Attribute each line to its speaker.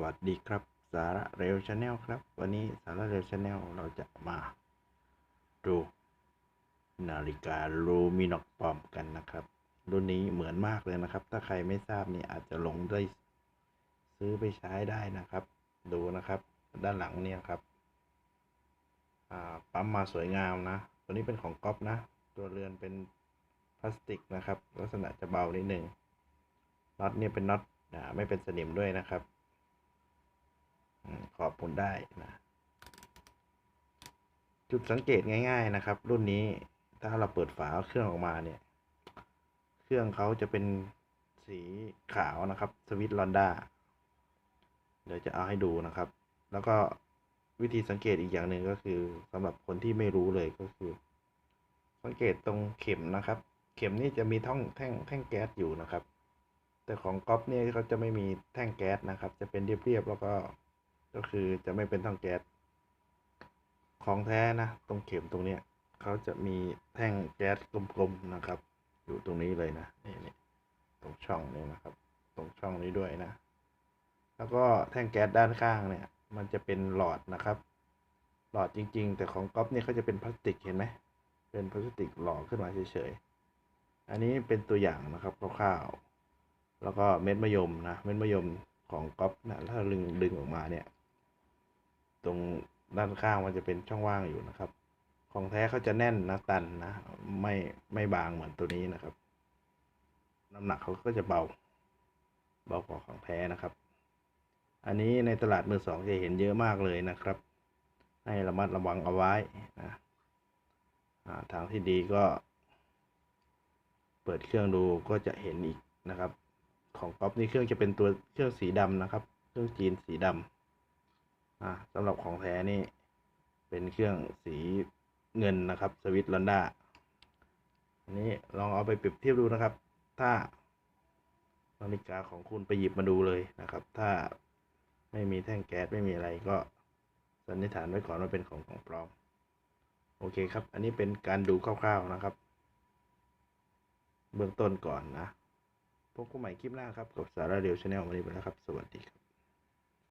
Speaker 1: วัสดีครับ สาระเร็วชาแนลครับ วันนี้สาระเร็วชาแนลเราจะมาดูนาฬิกาลูมินอกปอมกันนะครับ รุ่นนี้เหมือนมากเลยนะครับ ถ้าใครไม่ทราบนี่อาจจะหลงได้ซื้อไปใช้ได้นะครับ ดูนะครับ ด้านหลังเนี่ยครับปั๊มมาสวยงามนะ ตัวนี้เป็นของก๊อฟนะ ตัวเรือนเป็นพลาสติกนะครับ ลักษณะจะเบานิดหนึ่งน็อตเนี่ยเป็นน็อตอ่าไม่เป็นสนิมด้วยนะครับ ขอบคุณได้นะ จุดสังเกตง่าย ๆนะครับ รุ่นนี้ถ้าเราเปิดฝาเครื่องออกมาเนี่ย เครื่องเขาจะเป็นสีขาวนะครับ สวิตลอนด้าเดี๋ยวจะเอาให้ดูนะครับ แล้วก็วิธีสังเกตอีกอย่างหนึ่งก็คือสำหรับคนที่ไม่รู้เลยก็คือ สังเกตตรงเข็มนะครับ เข็มนี่จะมีท่องแท่งแท่งแก๊สอยู่นะครับ แต่ของก๊อฟเนี่ยเขาจะไม่มีแท่งแก๊สนะครับ จะเป็นเรียบๆแล้วก็ ก็คือจะไม่เป็นท่องแก๊ส ของแท้นะ ตรงเข็มตรงเนี้ยเขาจะมีแท่งแก๊สกลมๆนะครับ อยู่ตรงนี้เลยนะนี่นี่ตรงช่องนี้นะครับ ตรงช่องนี้ด้วยนะ แล้วก็แท่งแก๊สด้านข้างเนี่ย มันจะเป็นหลอดนะครับ หลอดจริง ๆ แต่ของก๊อฟเนี่ยเขาจะเป็นพลาสติกเห็นไหมเป็นพลาสติกหล่อขึ้นมาเฉยๆ อันนี้เป็นตัวอย่างนะครับคร่าวๆ แล้วก็เม็ดมะยมนะ เม็ดมะยมของก๊อฟนะ ถ้าดึงดึงออกมาเนี่ย ตรงด้านข้างมันจะเป็นช่องว่างอยู่นะครับ ของแท้เขาจะแน่นนะตันนะไม่ไม่บางเหมือนตัวนี้นะครับน้ำหนักเขาก็จะเบา เบากว่าของแท้นะครับ อันนี้ในตลาดมือสองจะเห็นเยอะมากเลยนะครับ ให้ระมัดระวังเอาไว้นะทางที่ดีก็ เปิดเครื่องดูก็จะเห็นอีกนะครับ ของก๊อฟนี่เครื่องจะเป็นตัวเครื่องสีดำนะครับ เครื่องจีนสีดำ อ่าสำหรับของแท้นี่ เป็นเครื่องสีเงินนะครับ สวิตลอนด้าอันนี้ลองเอาไปเปรียบเทียบดูนะครับ ถ้านาฬิกาของคุณไปหยิบมาดูเลยนะครับ ถ้าไม่มีแท่งแก๊สไม่มีอะไรก็สันนิษฐานไว้ก่อนว่าเป็นของของปลอม โอเคครับ อันนี้เป็นการดูคร่าวๆนะครับ เบื้องต้นก่อนนะ พบกันใหม่คลิปหน้าครับ กับสาระเดียวชาแนลวันนี้ไปแล้วครับ สวัสดีครับ